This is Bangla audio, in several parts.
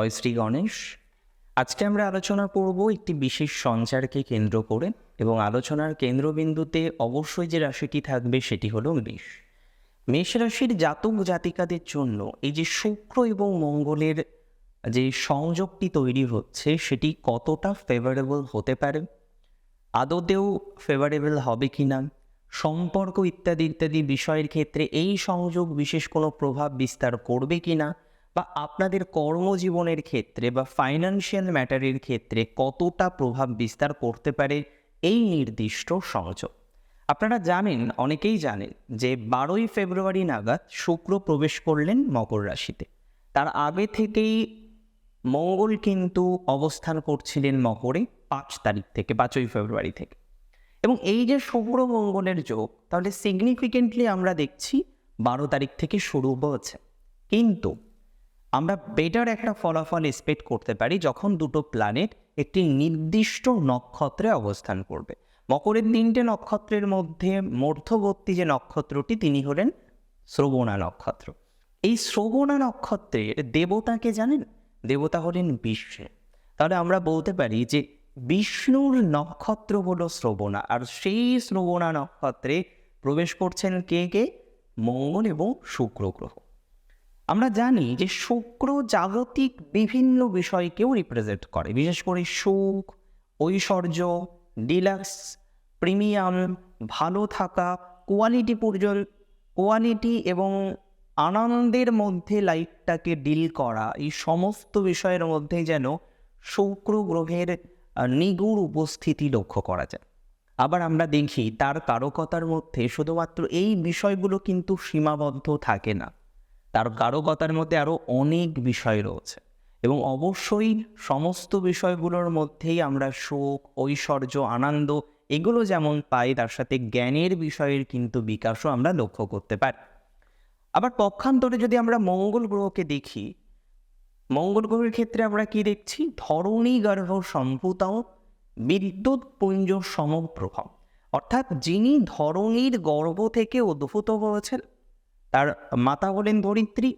জয় শ্রী গণেশ। আজকে আমরা আলোচনা করব একটি বিশেষ সঞ্চারকে কেন্দ্র করে এবং আলোচনার কেন্দ্রবিন্দুতে অবশ্যই যে রাশিটি থাকবে সেটি হলো মেষ। মেষ রাশির জাতক জাতিকাদের জন্য এই যে শুক্র এবং মঙ্গলের যে সংযোগটি তৈরি হচ্ছে সেটি কতটা ফেভারেবল হতে পারে? আদতেও ফেভারেবল হবে কি না সম্পর্ক ইত্যাদি ইত্যাদি বিষয়ের ক্ষেত্রে এই সংযোগ বিশেষ কোনো প্রভাব বিস্তার করবে কি না বা আপনাদের কর্মজীবনের ক্ষেত্রে বা ফাইন্যান্সিয়াল ম্যাটারের ক্ষেত্রে কতটা প্রভাব বিস্তার করতে পারে এই নির্দিষ্ট সংযোগ। আপনারা জানেন, অনেকেই জানেন যে বারোই ফেব্রুয়ারি নাগাদ শুক্র প্রবেশ করলেন মকর রাশিতে। তার আগে থেকেই মঙ্গল কিন্তু অবস্থান করছিলেন মকরে পাঁচ তারিখ থেকে, পাঁচই ফেব্রুয়ারি থেকে। এবং এই যে শুক্র মঙ্গলের যোগ, তাহলে সিগনিফিকেন্টলি আমরা দেখছি বারো তারিখ থেকে শুরু হচ্ছে কিন্তু আমরা বেটার একটা ফলাফল এক্সপেক্ট করতে পারি যখন দুটো প্ল্যানেট একটি নির্দিষ্ট নক্ষত্রে অবস্থান করবে। মকরের তিনটে নক্ষত্রের মধ্যে মধ্যবর্তী যে নক্ষত্রটি, তিনি হলেন শ্রবণা নক্ষত্র। এই শ্রবণা নক্ষত্রের দেবতাকে জানেন? দেবতা হলেন বিষ্ণু। তাহলে আমরা বলতে পারি যে বিষ্ণুর নক্ষত্র হলো শ্রবণা, আর সেই শ্রবণা নক্ষত্রে প্রবেশ করছেন কে কে? মঙ্গল এবং শুক্র গ্রহ। আমরা জানি যে শুক্র জাগতিক বিভিন্ন বিষয়কেও রিপ্রেজেন্ট করে। বিশেষ করে সুখ, ঐশ্বর্য ডিলাক্স প্রিমিয়াম ভালো থাকা কোয়ালিটি পর্যল কোয়ালিটি এবং আনন্দের মধ্যে লাইফটাকে ডিল করা, এই সমস্ত বিষয়ের মধ্যে যেন শুক্র গ্রহের নিগুড় উপস্থিতি লক্ষ্য করা যায়। আবার আমরা দেখি তার কারকতার মধ্যে শুধুমাত্র এই বিষয়গুলো কিন্তু সীমাবদ্ধ থাকে না। তার কারকতার মধ্যে আরও অনেক বিষয় রয়েছে। এবং অবশ্যই সমস্ত বিষয়গুলোর মধ্যেই আমরা সুখ ঐশ্বর্য, আনন্দ এগুলো যেমন পাই, তার সাথে জ্ঞানের বিষয়ের কিন্তু বিকাশও আমরা লক্ষ্য করতে পারি। আবার পক্ষান্তরে যদি আমরা মঙ্গল গ্রহকে দেখি, মঙ্গল গ্রহের ক্ষেত্রে আমরা কি দেখছি? ধরণী গর্ভ সম্ভূতাও বিদ্যুৎ পুঞ্জ সমপ্রভা অর্থাৎ যিনি ধরণীর গর্ভ থেকে উদ্ভূত হয়েছেন তার মাতা হলেন ধরিত্রী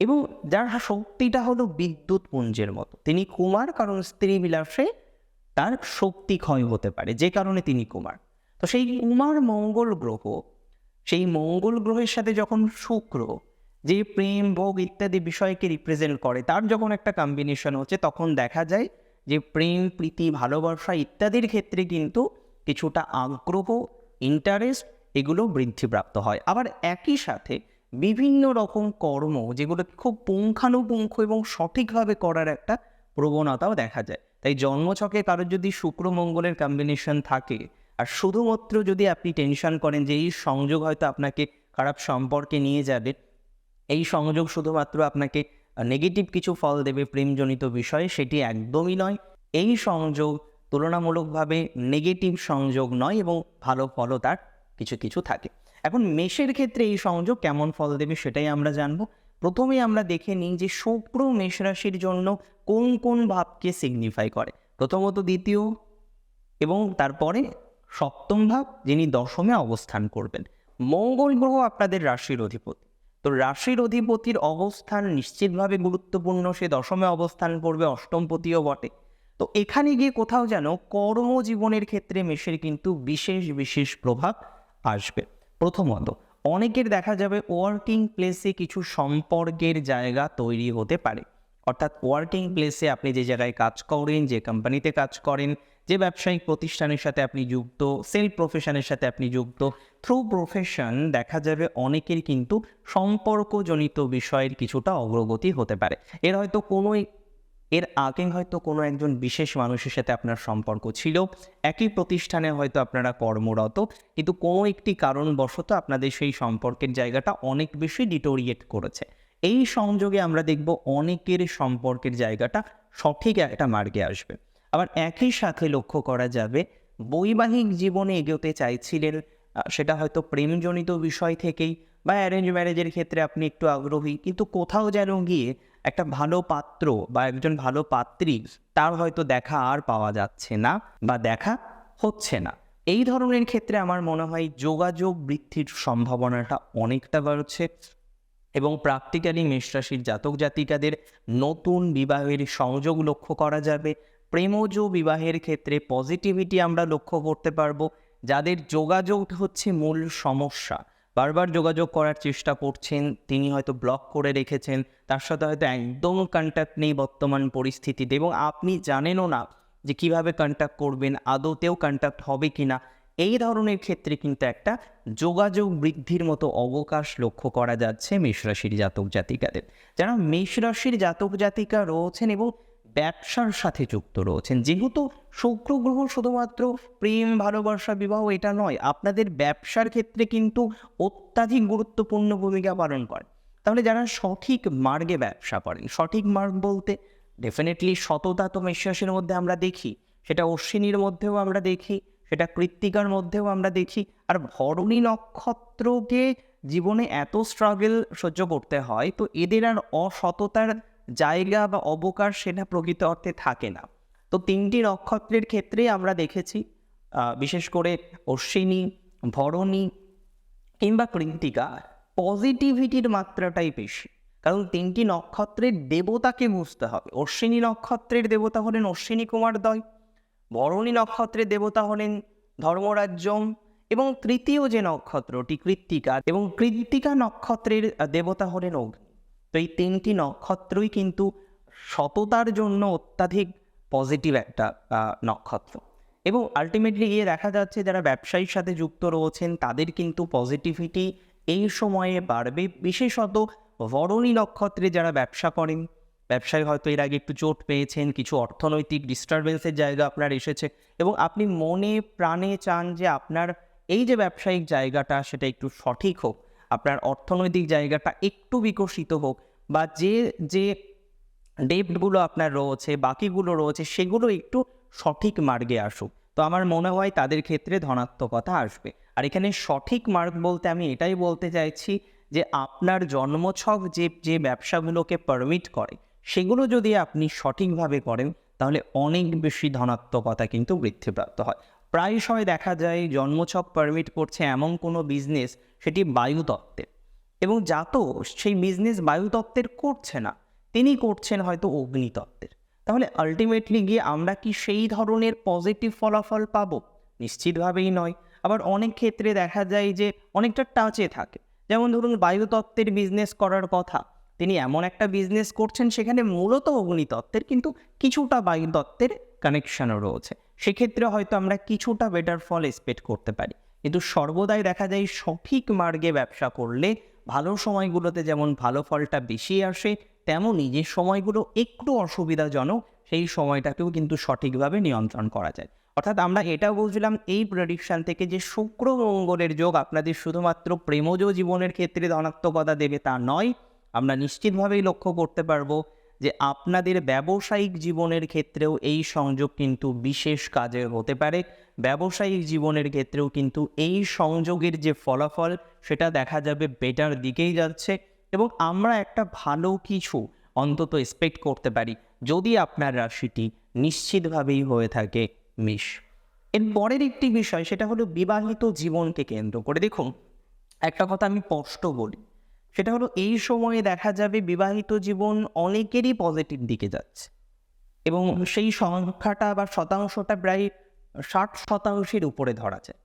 এবং যার শক্তিটা হলো বিদ্যুৎ পুঞ্জের মতো। তিনি কুমার, কারণ স্ত্রী বিলাসে তার শক্তি ক্ষয় হতে পারে, যে কারণে তিনি কুমার। তো সেই কুমার মঙ্গল গ্রহ, সেই মঙ্গল গ্রহের সাথে যখন শুক্র, যে প্রেম, ভোগ ইত্যাদি বিষয়কে রিপ্রেজেন্ট করে, তার যখন একটা কম্বিনেশন হচ্ছে, তখন দেখা যায় যে প্রেম, প্রীতি, ভালোবাসা ইত্যাদির ক্ষেত্রে কিন্তু কিছুটা আগ্রহ ইন্টারেস্ট এগুলো বৃদ্ধিপ্রাপ্ত হয়। আবার একই সাথে বিভিন্ন রকম কর্ম যেগুলো খুব পুঙ্খানুপুঙ্খ এবং সঠিকভাবে করার একটা প্রবণতাও দেখা যায়। তাই জন্মছকে কারোর যদি শুক্র মঙ্গলের কম্বিনেশন থাকে, আর শুধুমাত্র যদি আপনি টেনশন করেন যে এই সংযোগ হয়তো আপনাকে খারাপ সম্পর্কে নিয়ে যাবে, এই সংযোগ শুধুমাত্র আপনাকে নেগেটিভ কিছু ফল দেবে প্রেমজনিত বিষয়ে, সেটি একদমই নয়। এই সংযোগ তুলনামূলকভাবে নেগেটিভ সংযোগ নয় এবং ভালো ফলও তার কিছু কিছু থাকে। এখন মেষের ক্ষেত্রে এই সংযোগ কেমন ফল দেবে সেটাই আমরা জানব। প্রথমে আমরা দেখে নিই যে শুক্র মেষ রাশির জন্য কোন কোন ভাবকে সিগনিফাই করে। প্রথমত দ্বিতীয় এবং তারপরে সপ্তম ভাব যিনি দশমে অবস্থান করবেন। মঙ্গল গ্রহ আপনাদের রাশির অধিপতি। তো রাশির অধিপতির অবস্থান নিশ্চিতভাবে গুরুত্বপূর্ণ। সে দশমে অবস্থান করবে, অষ্টমপতিও বটে। তো এখানে গিয়ে কোথাও যেন কর্মজীবনের ক্ষেত্রে মেষের কিন্তু বিশেষ বিশেষ প্রভাব আসবে। প্রথমত অনেকের দেখা যাবে ওয়ার্কিং প্লেসে কিছু সম্পর্কের জায়গা তৈরি হতে পারে। অর্থাৎ ওয়ার্কিং প্লেসে আপনি যে জায়গায় কাজ করেন, যে কোম্পানিতে কাজ করেন, যে ব্যবসায়িক প্রতিষ্ঠানের সাথে আপনি যুক্ত সেলফ প্রফেশনের সাথে আপনি যুক্ত থ্রু প্রফেশন দেখা যাবে অনেকের কিন্তু সম্পর্কজনিত বিষয়ের কিছুটা অগ্রগতি হতে পারে। এর হয়তো কোনো এর আগে হয়তো কোনো একজন বিশেষ মানুষের সাথে আপনার সম্পর্ক ছিল। একই প্রতিষ্ঠানে হয়তো আপনারা কর্মরত। কিন্তু কোনো একটি কারণবশত আপনাদের সেই সম্পর্কের জায়গাটা অনেক বেশি ডিটোরিয়েট করেছে। এই সংযোগে আমরা দেখব অনেকের সম্পর্কের জায়গাটা সঠিক একটা মার্গে আসবে। আবার একই সাথে লক্ষ্য করা যাবে, বৈবাহিক জীবনে এগোতে চাইছিলেন সেটা হয়তো প্রেমজনিত বিষয় থেকেই বা অ্যারেঞ্জ ম্যারেজের ক্ষেত্রে আপনি একটু আগ্রহী, কিন্তু কোথাও যেন গিয়ে একটা ভালো পাত্র বা একজন ভালো পাত্রী, তার হয়তো দেখা আর পাওয়া যাচ্ছে না বা দেখা হচ্ছে না। এই ধরনের ক্ষেত্রে আমার মনে হয় যোগাযোগ বৃদ্ধির সম্ভাবনাটা অনেকটা বাড়ছে এবং প্র্যাকটিক্যালি মেষ রাশির জাতক জাতিকাদের নতুন বিবাহের সংযোগ লক্ষ্য করা যাবে। প্রেমজ বিবাহের ক্ষেত্রে পজিটিভিটি আমরা লক্ষ্য করতে পারব। যাদের যোগাযোগ হচ্ছে মূল সমস্যা বারবার যোগাযোগ করার চেষ্টা করছেন, তিনি হয়তো ব্লক করে রেখেছেন, তার সাথে হয়তো একদম কন্ট্যাক্ট নেই বর্তমান পরিস্থিতিতে এবং আপনি জানেনও না যে কীভাবে কন্ট্যাক্ট করবেন, আদতেও কন্ট্যাক্ট হবে কিনা। এই ধরনের ক্ষেত্রে কিন্তু একটা যোগাযোগ বৃদ্ধির মতো অবকাশ লক্ষ্য করা যাচ্ছে মেষরাশির জাতক জাতিকাদের। যারা মেষরাশির জাতক জাতিকা রয়েছেন এবং ব্যবসার সাথে যুক্ত রয়েছেন, যেহেতু শুক্র গ্রহ শুধুমাত্র প্রেম, ভালোবাসা, বিবাহ, এটা নয়। আপনাদের ব্যবসার ক্ষেত্রে কিন্তু অত্যাধিক গুরুত্বপূর্ণ ভূমিকা পালন করে। তাহলে যারা সঠিক মার্গে ব্যবসা করেন, সঠিক মার্গ বলতে ডেফিনেটলি সততা তো মেষরাশির মধ্যে আমরা দেখি, সেটা অশ্বিনীর মধ্যেও আমরা দেখি, সেটা কৃত্তিকার মধ্যেও আমরা দেখি, আর ভরণী নক্ষত্রকে জীবনে এত স্ট্রাগল সহ্য করতে হয়, তো এদের আর অসততার জায়গা বা অবকাশ সেটা প্রকৃত অর্থে থাকে না। তো তিনটি নক্ষত্রের ক্ষেত্রে আমরা দেখেছি বিশেষ করে অশ্বিনী, ভরণী কিংবা কৃন্তিকা পজিটিভিটির মাত্রাটাই বেশি। কারণ তিনটি নক্ষত্রের দেবতাকে বুঝতে হবে। অশ্বিনী নক্ষত্রের দেবতা হলেন অশ্বিনী কুমার দয় ভরণী নক্ষত্রের দেবতা হলেন ধর্মরাজ্যম এবং তৃতীয় যে নক্ষত্রটি কৃত্তিকা এবং কৃত্তিকা নক্ষত্রের দেবতা হলেন অগ্নি। তো এই তিনটি নক্ষত্রই কিন্তু সততার জন্য অত্যাধিক পজিটিভ একটা নক্ষত্র। এবং আলটিমেটলি গিয়ে দেখা যাচ্ছে যারা ব্যবসায়ীর সাথে যুক্ত রয়েছেন, তাদের কিন্তু পজিটিভিটি এই সময়ে বাড়বে। বিশেষত বরণী নক্ষত্রে যারা ব্যবসা করেন, ব্যবসায় হয়তো এর আগে একটু চোট পেয়েছেন, কিছু অর্থনৈতিক ডিস্টারবেন্সের জায়গা আপনার এসেছে এবং আপনি মনে প্রাণে চান যে আপনার এই যে ব্যবসায়িক জায়গাটা সেটা একটু সঠিক হোক, আপনার অর্থনৈতিক জায়গাটা একটু বিকশিত হোক বা যে যে ডেপ্টগুলো আপনার রয়েছে, বাকিগুলো রয়েছে, সেগুলো একটু সঠিক মার্গে আসুক। তো আমার মনে হয় তাদের ক্ষেত্রে ধনাত্মকতা আসবে। আর এখানে সঠিক মার্গ বলতে আমি এটাই বলতে চাইছি যে আপনার জন্মছক যে যে ব্যবসাগুলোকে পারমিট করে, সেগুলো যদি আপনি সঠিকভাবে করেন, তাহলে অনেক বেশি ধনাত্মকতা কিন্তু বৃদ্ধিপ্রাপ্ত হয়। প্রায়শই দেখা যায় জন্মছক পারমিট করছে এমন কোনো বিজনেস সেটি বায়ুতত্ত্বের। এবং যাত সেই বিজনেস বায়ুতত্ত্বের করছে না। তিনি করছেন হয়তো অগ্নিতত্ত্বের। তাহলে আলটিমেটলি গিয়ে আমরা কি সেই ধরনের পজিটিভ ফলাফল পাবো? নিশ্চিতভাবেই নয়। আবার অনেক ক্ষেত্রে দেখা যায় যে অনেকটা টাচে থাকে। যেমন ধরুন বায়ুতত্ত্বের বিজনেস করার কথা। তিনি এমন একটা বিজনেস করছেন, সেখানে মূলত অগ্নিতত্ত্বের কিন্তু কিছুটা বায়ুতত্ত্বের কানেকশনও রয়েছে। সেক্ষেত্রে হয়তো আমরা কিছুটা বেটার ফল এক্সপেক্ট করতে পারি। কিন্তু সর্বদাই দেখা যায় সঠিক মার্গে ব্যবসা করলে ভালো সময়গুলোতে যেমন ভালো ফলটা বেশি আসে, তেমনই যে সময়গুলো একটু অসুবিধাজনক, সেই সময়টাকেও কিন্তু সঠিকভাবে নিয়ন্ত্রণ করা যায়। অর্থাৎ আমরা এটা বুঝলাম, এই প্রেডিকশান থেকে যে শুক্র মঙ্গলের যোগ আপনাদের শুধুমাত্র প্রেমজ জীবনের ক্ষেত্রে ধনাত্মকতা দেবে তা নয়, আমরা নিশ্চিতভাবেই লক্ষ্য করতে পারব যে আপনাদের ব্যবসায়িক জীবনের ক্ষেত্রেও এই সংযোগ কিন্তু বিশেষ কাজে হতে পারে। ব্যবসায়িক জীবনের ক্ষেত্রেও কিন্তু এই সংযোগের যে ফলাফল, সেটা দেখা যাবে বেটার দিকেই যাচ্ছে এবং আমরা একটা ভালো কিছু অন্তত এক্সপেক্ট করতে পারি, যদি আপনার রাশিটি নিশ্চিতভাবেই হয়ে থাকে মিশ এর পরের একটি বিষয়, সেটা হলো বিবাহিত জীবনকে কেন্দ্র করে। দেখুন, একটা কথা আমি স্পষ্ট বলি সেটা হলো এই সময়ে দেখা যাবে বিবাহিত জীবন অনেকেরই পজিটিভ দিকে যাচ্ছে। এবং সেই সংখ্যাটা বা শতাংশটা প্রায় ষাট শতাংশের উপরে ধরা যায়।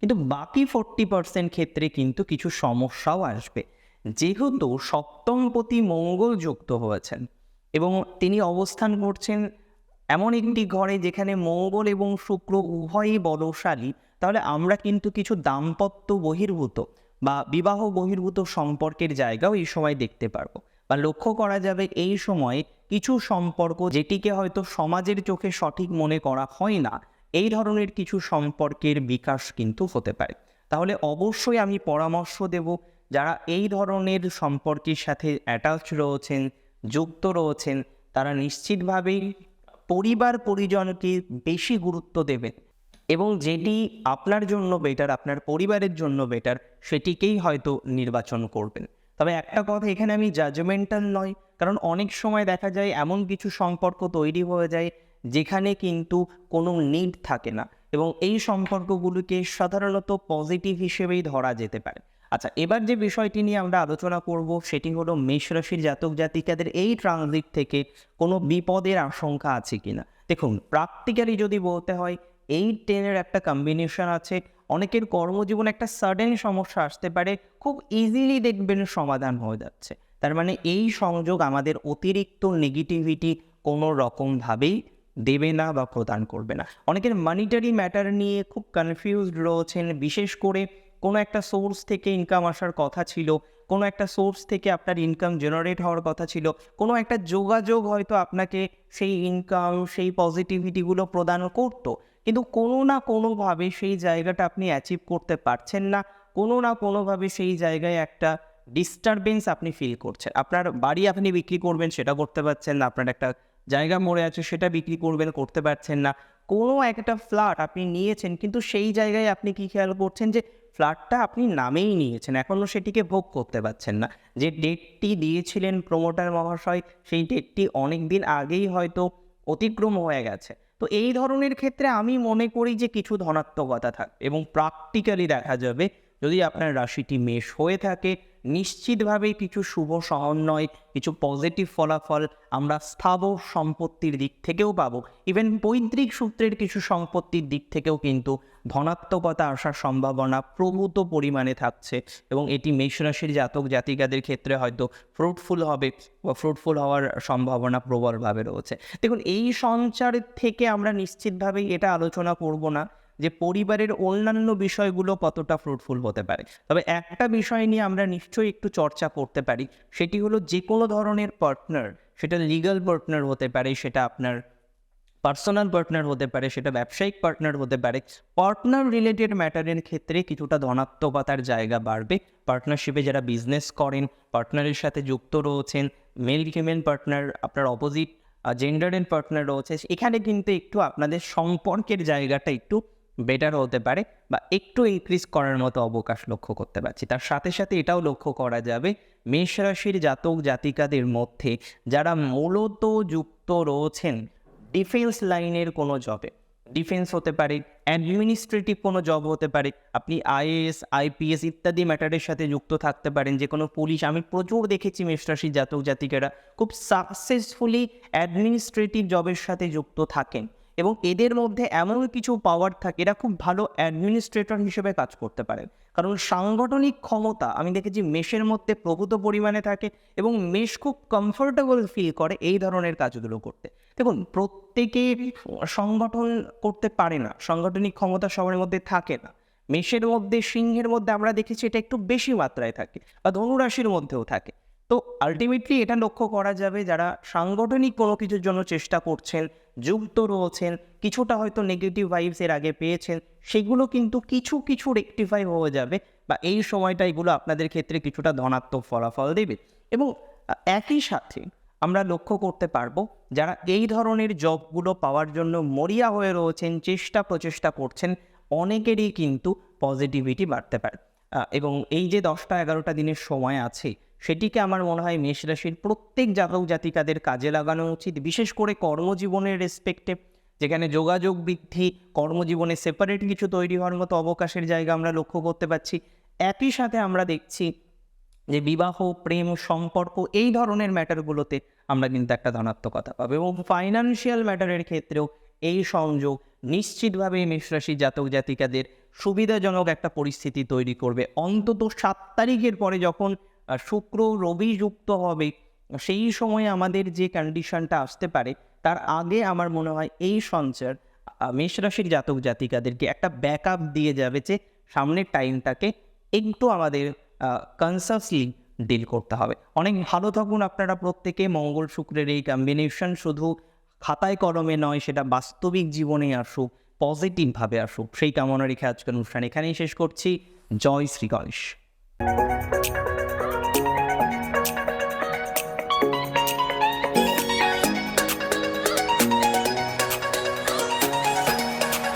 কিন্তু বাকি ফোরটি পার্সেন্ট ক্ষেত্রে কিন্তু কিছু সমস্যাও আসবে। যেহেতু সপ্তমপতি মঙ্গল যুক্ত হয়েছেন এবং তিনি অবস্থান করছেন এমন একটি ঘরে যেখানে মঙ্গল এবং শুক্র উভয়ই বলশালী তাহলে আমরা কিন্তু কিছু দাম্পত্য বহির্ভূত বা বিবাহ বহির্ভূত সম্পর্কের জায়গাও এই সময় দেখতে পারব। বা লক্ষ্য করা যাবে এই সময়ে কিছু সম্পর্ক যেটিকে হয়তো সমাজের চোখে সঠিক মনে করা হয় না, এই ধরনের কিছু সম্পর্কের বিকাশ কিন্তু হতে পারে। তাহলে অবশ্যই আমি পরামর্শ দেব যারা এই ধরনের সম্পর্কের সাথে অ্যাটাচ রয়েছেন, যুক্ত রয়েছেন, তারা নিশ্চিতভাবেই পরিবার পরিজনকে বেশি গুরুত্ব দেবেন। এবং যেটি আপনার জন্য বেটার আপনার পরিবারের জন্য বেটার সেটিকেই হয়তো নির্বাচন করবেন। তবে একটা কথা, এখানে আমি জাজমেন্টাল নয়, কারণ অনেক সময় দেখা যায় এমন কিছু সম্পর্ক তৈরি হয়ে যায় যেখানে কিন্তু কোনো নিড থাকে না এবং এই সম্পর্কগুলোকে সাধারণত পজিটিভ হিসেবেই ধরা যেতে পারে। আচ্ছা এবার যে বিষয়টি নিয়ে আমরা আলোচনা করব, সেটি হলো মেষ রাশির জাতক জাতিকাদের এই ট্রানজিট থেকে কোনো বিপদের আশঙ্কা আছে কিনা? দেখুন প্র্যাকটিক্যালি যদি বলতে হয় এই টেনের একটা কম্বিনেশন আছে। অনেকের কর্মজীবনে একটা সাডেন সমস্যা আসতে পারে, খুব ইজিলি দেখবেন সমাধান হয়ে যাচ্ছে। তার মানে এই সংযোগ আমাদের অতিরিক্ত নেগেটিভিটি কোনো রকমভাবেই দেবে না বা প্রদান করবে না। অনেকের মানিটারি ম্যাটার নিয়ে খুব কনফিউজড রয়েছেন, বিশেষ করে কোনো একটা সোর্স থেকে ইনকাম আসার কথা ছিল, কোনো একটা সোর্স থেকে আপনার ইনকাম জেনারেট হওয়ার কথা ছিল, কোনো একটা যোগাযোগ হয়তো আপনাকে সেই ইনকাম সেই পজিটিভিটিগুলো প্রদান করতো। কিন্তু কোনো না কোনোভাবে সেই জায়গাটা আপনি অ্যাচিভ করতে পারছেন না। কোনো না কোনোভাবে সেই জায়গায় একটা ডিস্টারবেন্স আপনি ফিল করছেন। আপনার বাড়ি আপনি বিক্রি করবেন, সেটা করতে পারছেন না। আপনার একটা জায়গা মরে আছে, সেটা বিক্রি করবেন, করতে পারছেন না। কোনো একটা ফ্ল্যাট আপনি নিয়েছেন, কিন্তু সেই জায়গায় আপনি কি খেয়াল করছেন যে ফ্ল্যাটটা আপনি নামেই নিয়েছেন, এখনও সেটিকে ভোগ করতে পারছেন না। যে ডেটটি দিয়েছিলেন প্রমোটার মহাশয়, সেই ডেটটি অনেক দিন আগেই হয়তো অতিক্রম হয়ে গেছে। তো এই ধরনের ক্ষেত্রে আমি মনে করি যে কিছু ধনাত্মকতা থাকবে এবং প্র্যাকটিক্যালি দেখা যাবে যদি আপনার রাশিটি মেষ হয়ে থাকে নিশ্চিতভাবেই কিছু শুভ সমন্বয়, কিছু পজিটিভ ফলাফল আমরা স্থাবর সম্পত্তির দিক থেকেও পাবো। ইভেন পৈতৃক সূত্রের কিছু সম্পত্তির দিক থেকেও কিন্তু ধনাত্মকতা আসার সম্ভাবনা প্রভূত পরিমাণে থাকছে এবং এটি মেষ রাশির জাতক জাতিকাদের ক্ষেত্রে হয়তো ফ্রুটফুল হবে বা ফ্রুটফুল হওয়ার সম্ভাবনা প্রবলভাবে রয়েছে। দেখুন, এই সঞ্চার থেকে আমরা নিশ্চিতভাবেই এটা আলোচনা করব না। যে পরিবারের অন্যান্য বিষয়গুলো কতটা ফ্রুটফুল হতে পারে। তবে একটা বিষয় নিয়ে আমরা নিশ্চয়ই একটু চর্চা করতে পারি, সেটি হলো যে কোনো ধরনের পার্টনার সেটা লিগাল পার্টনার হতে পারে, সেটা আপনার পার্সোনাল পার্টনার হতে পারে, সেটা ব্যবসায়িক পার্টনার হতে পারে পার্টনার রিলেটেড ম্যাটারের ক্ষেত্রে কিছুটা ধনাত্মকতার জায়গা বাড়বে। পার্টনারশিপে যারা বিজনেস করেন পার্টনারের সাথে যুক্ত রয়েছেন মেল ফিমেল পার্টনার আপনার অপোজিট জেন্ডারের পার্টনার রয়েছে, এখানে কিন্তু একটু আপনাদের সম্পর্কের জায়গাটা একটু বেটার হতে পারে বা একটু ইনক্রিজ করার মতো অবকাশ লক্ষ্য করতে পারছি। তার সাথে সাথে এটাও লক্ষ্য করা যাবে, মেষ রাশির জাতক জাতিকাদের মধ্যে যারা মূলত যুক্ত রয়েছেন ডিফেন্স লাইনের কোনো জবে ডিফেন্স হতে পারে অ্যাডমিনিস্ট্রেটিভ কোনো জব হতে পারে, আপনি আইএএস আইপিএস ইত্যাদি ম্যাটারের সাথে যুক্ত থাকতে পারেন। যে কোনো পুলিশ আমি প্রচুর দেখেছি মেষরাশির জাতক জাতিকারা খুব সাকসেসফুলি অ্যাডমিনিস্ট্রেটিভ জবের সাথে যুক্ত থাকেন। এবং এদের মধ্যে এমন কিছু পাওয়ার থাকে, এরা খুব ভালো অ্যাডমিনিস্ট্রেটর হিসেবে কাজ করতে পারেন কারণ সাংগঠনিক ক্ষমতা, আমি দেখেছি মেষের মধ্যে প্রভূত পরিমাণে থাকে এবং মেষ খুব কমফোর্টেবল ফিল করে এই ধরনের কাজগুলো করতে। দেখুন, প্রত্যেকে সংগঠন করতে পারে না, সাংগঠনিক ক্ষমতা সবার মধ্যে থাকে না। মেষের মধ্যে, সিংহের মধ্যে আমরা দেখেছি এটা একটু বেশি মাত্রায় থাকে বা ধনুরাশির মধ্যেও থাকে। তো আলটিমেটলি এটা লক্ষ্য করা যাবে যারা সাংগঠনিক কোনো কিছুর জন্য চেষ্টা করছেন যুক্ত রয়েছেন, কিছুটা হয়তো নেগেটিভ ভাইবস এর আগে পেয়েছেন, সেগুলো কিন্তু কিছু কিছু রেকটিফাই হয়ে যাবে বা এই সময়টা এগুলো আপনাদের ক্ষেত্রে কিছুটা ধনাত্মক ফলাফল দেবে। এবং একই সাথে আমরা লক্ষ্য করতে পারব যারা এই ধরনের জবগুলো পাওয়ার জন্য মরিয়া হয়ে রয়েছেন, চেষ্টা প্রচেষ্টা করছেন, অনেকেরই কিন্তু পজিটিভিটি বাড়তে পারে। এবং এই যে দশটা এগারোটা দিনের সময় আছে সেটিকে আমার মনে হয় মেষ রাশির প্রত্যেক জাতক জাতিকাদের কাজে লাগানো উচিত। বিশেষ করে কর্মজীবনের রেসপেক্টে যেখানে যোগাযোগ বৃদ্ধি, কর্মজীবনে সেপারেট কিছু তৈরি হওয়ার মতো অবকাশের জায়গা আমরা লক্ষ্য করতে পারছি। একই সাথে আমরা দেখছি যে বিবাহ, প্রেম, সম্পর্ক এই ধরনের ম্যাটারগুলোতে আমরা কিন্তু একটা ধনাত্মকতা পাবো এবং ফাইন্যান্সিয়াল ম্যাটারের ক্ষেত্রেও এই সংযোগ নিশ্চিতভাবে মেষরাশি জাতক জাতিকাদের সুবিধাজনক একটা পরিস্থিতি তৈরি করবে। অন্তত সাত তারিখের পরে যখন শুক্র রবি যুক্ত হবে, সেই সময় আমাদের যে কন্ডিশনটা আসতে পারে, তার আগে আমার মনে হয় এই সঞ্চার মেষরাশির জাতক জাতিকাদেরকে একটা ব্যাকআপ দিয়ে যাবে যে সামনের টাইমটাকে একটু আমাদের কনসাসলি ডিল করতে হবে। অনেক ভালো থাকুন আপনারা প্রত্যেকে, মঙ্গল শুক্রের এই কম্বিনেশন শুধু খাতায় কলমে নয়, সেটা বাস্তবিক জীবনে আসুক পজিটিভভাবে আসুক। সেই কামনা রেখে আজকের অনুষ্ঠান এখানেই শেষ করছি। জয় শ্রী গণেশ।